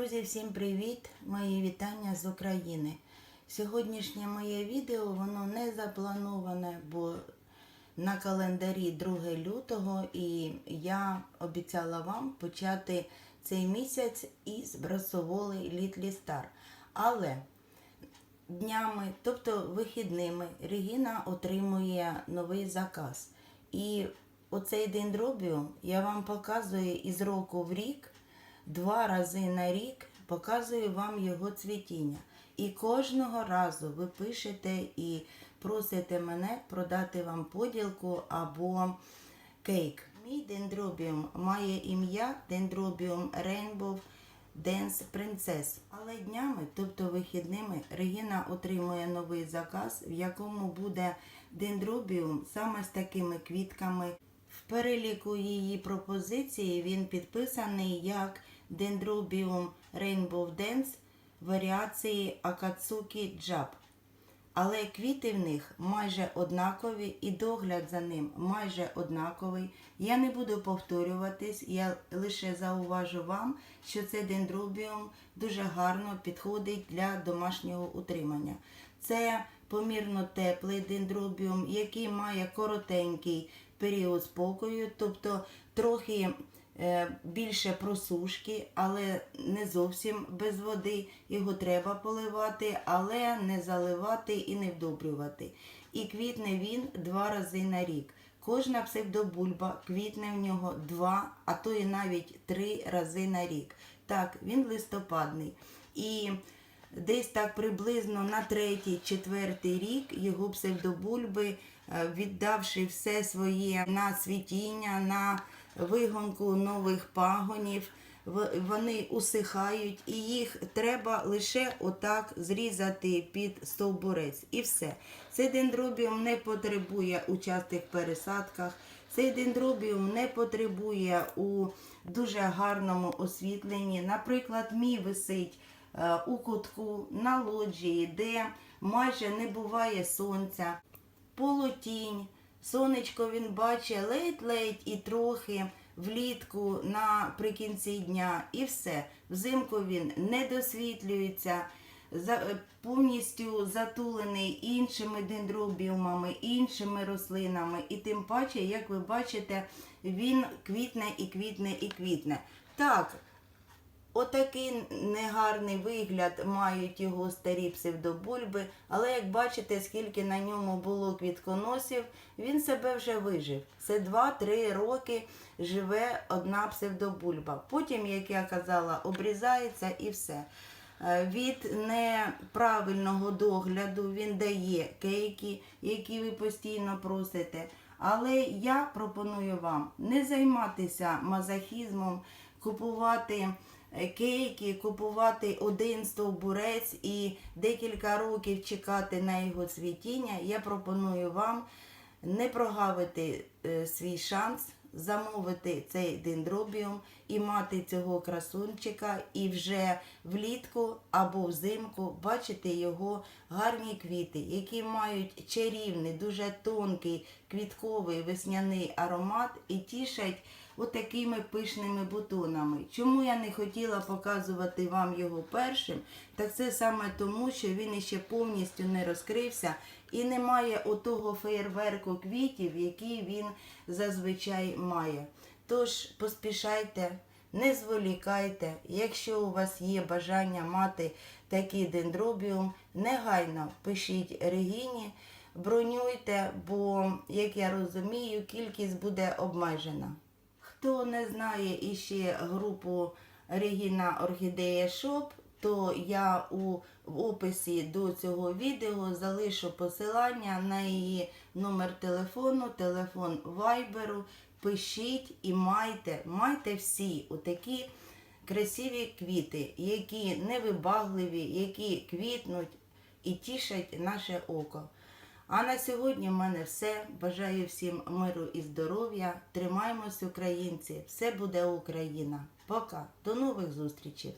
Друзі, всім привіт! Мої вітання з України. Сьогоднішнє моє відео воно не заплановане, бо на календарі 2 лютого і я обіцяла вам почати цей місяць із брасоволи Літлі Стар. Але днями, тобто вихідними, Регіна отримує новий заказ. І оцей дендробіум я вам показую із року в рік, два рази на рік показую вам його цвітіння. І кожного разу ви пишете і просите мене продати вам поділку або кейк. Мій дендробіум має ім'я Дендробіум Rainbow Dance Princess. Але днями, тобто вихідними, Регіна отримує новий заказ, в якому буде дендробіум саме з такими квітками. В переліку її пропозиції він підписаний як Dendrobium Rainbow Dance варіації Акацукі Джаб. Але квіти в них майже однакові і догляд за ним майже однаковий. Я не буду повторюватись, я лише зауважу вам, що цей дендробіум дуже гарно підходить для домашнього утримання. Це помірно теплий дендробіум, який має коротенький період спокою, тобто трохи більше просушки, але не зовсім без води. Його треба поливати, але не заливати і не вдобрювати. І квітне він два рази на рік. Кожна псевдобульба квітне в нього два, а то і навіть три рази на рік. Так, він листопадний. І десь так приблизно на третій, четвертий рік його псевдобульби, е, віддавши все своє на цвітіння, на вигонку нових пагонів, вони усихають, і їх треба лише отак зрізати під стовбурець. І все. Цей дендробіум не потребує у частих пересадках. Цей дендробіум не потребує у дуже гарному освітленні. Наприклад, мій висить е, у кутку на лоджії, де майже не буває сонця, полутінь. Сонечко він бачить ледь-ледь і трохи влітку наприкінці дня, і все. Взимку він не досвітлюється, е, повністю затулений іншими дендробіумами, іншими рослинами. І тим паче, як ви бачите, він квітне і квітне і квітне. Так, Отакий негарний вигляд мають його старі псевдобульби, але як бачите, скільки на ньому було квітконосів, він себе вже вижив. Це 2-3 роки живе одна псевдобульба. Потім, як я казала, обрізається і все. Е, Від неправильного догляду він дає кейки, які ви постійно просите. Але я пропоную вам не займатися мазохізмом, купувати кейки, купувати один стовбурець і декілька років чекати на його цвітіння. Я пропоную вам не прогавити е, свій шанс, замовити цей дендробіум і мати цього красунчика, і вже влітку або взимку бачити його гарні квіти, які мають чарівний, дуже тонкий квітковий весняний аромат і тішать отакими пишними бутонами. Чому я не хотіла показувати вам його першим? Так це саме тому, що він іще повністю не розкрився і не має отого феєрверку квітів, який він зазвичай має. Тож поспішайте, не зволікайте. Якщо у вас є бажання мати такий дендробіум, негайно пишіть Регіні, бронюйте, бо, як я розумію, кількість буде обмежена. Хто не знає іще групу Регіна Орхідея Шоп, то я у в описі до цього відео залишу посилання на її номер телефону, телефон вайберу. Пишіть і майте, майте всі отакі красиві квіти, які невибагливі, які квітнуть і тішать наше око. А на сьогодні в мене все. Бажаю всім миру і здоров'я. Тримаємось, українці! Все буде Україна. Пока. До нових зустрічей!